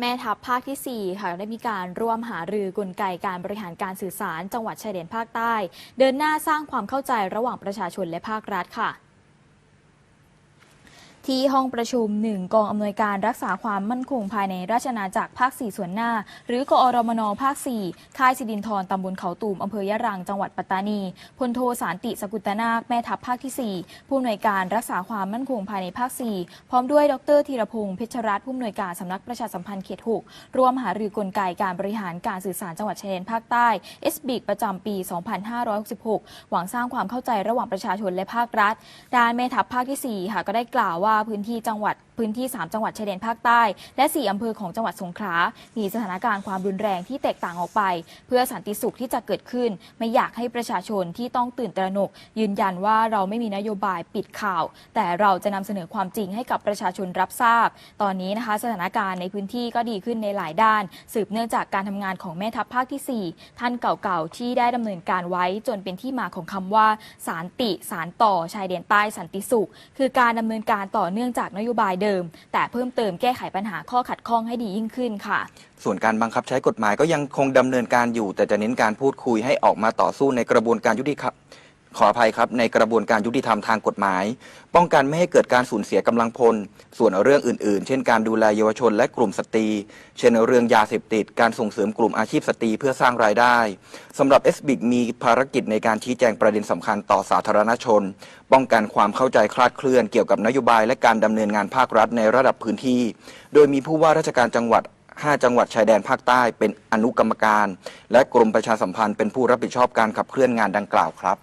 แม่ทัพภาคที่ 4 ค่ะได้มีการร่วมหารือกลไกการบริหารการสื่อสาร จังหวัดชายแดนภาคใต้ เดินหน้าสร้างความเข้าใจระหว่างประชาชนและภาครัฐค่ะ ที่ห้องประชุม 1 กองอำนวยการรักษาความมั่นคงภายในราชอาจักรภาค 4 ส่วนหน้า หรือกอรมนภาค 4 ค่ายสิดินทรตำบลเขาตูมอำเภอยะรังจังหวัดปัตตานีพลโทสารติสกุตนาคแม่ทัพภาคที่ 4 ผู้อำนวยการรักษาความมั่นคงภายในภาค 4 พร้อมด้วยดรธีรพงศ์เพชรรัตน์ผู้อำนวยการสำนักประชาสัมพันธ์เขต 6 ร่วมหารือกลไกการบริหารการสื่อสารจังหวัดชายแดนภาคใต้ s b i c ประจำปี 2566 หวังสร้างความเข้าใจระหว่างประชาชนและภาครัฐด้านแม่ทัพภาคที่ 4 ค่ะก็ได้กล่าวว่าพื้นที่จังหวัดพื้นที่ 3 จังหวัดชายแดนภาคใต้ และ 4 อำเภอของจังหวัดสงขลา มีสถานการณ์ความรุนแรงที่แตกต่างออกไป เพื่อสันติสุขที่จะเกิดขึ้น ไม่อยากให้ประชาชนที่ต้องตื่นตระหนก ยืนยันว่าเราไม่มีนโยบายปิดข่าว แต่เราจะนำเสนอความจริงให้กับประชาชนรับทราบ ตอนนี้นะคะสถานการณ์ในพื้นที่ก็ดีขึ้นในหลายด้าน สืบเนื่องจากการทำงานของแม่ทัพภาคที่ 4 ท่านเก่าๆที่ได้ดำเนินการไว้จนเป็นที่มาของคำว่าสารติสารต่อชายแดนใต้สันติสุข คือการดำเนินการต่อเนื่องจากนโยบายเดิม แต่เพิ่มเติมแก้ไขปัญหาข้อขัดข้องให้ดียิ่งขึ้นค่ะ ส่วนการบังคับใช้กฎหมายก็ยังคงดำเนินการอยู่ แต่จะเน้นการพูดคุยให้ออกมาต่อสู้ในกระบวนการยุติธรรม ขออภัยครับในกระบวนการยุติธรรมทางกฎหมาย ป้องกันไม่ให้เกิดการสูญเสียกำลังพล ส่วนเรื่องอื่นๆ เช่นการดูแลเยาวชนและกลุ่มสตรี เช่นเรื่องยาเสพติด การส่งเสริมกลุ่มอาชีพสตรีเพื่อสร้างรายได้สำหรับ s b i c มีภารกิจในการชี้แจงประเด็นสำคัญต่อสาธารณชน ป้องกันความเข้าใจคลาดเคลื่อนเกี่ยวกับนโยบาย และการดำเนินงานภาครัฐในระดับพื้นที่ โดยมีผู้ว่าราชการจังหวัด5 จังหวัดชายแดนภาคใต้เป็นอนุกรรมการ และกรมประชาสัมพันธ์เป็นผู้รับผิดชอบการขับเคลื่อนงานดังกล่าวครับ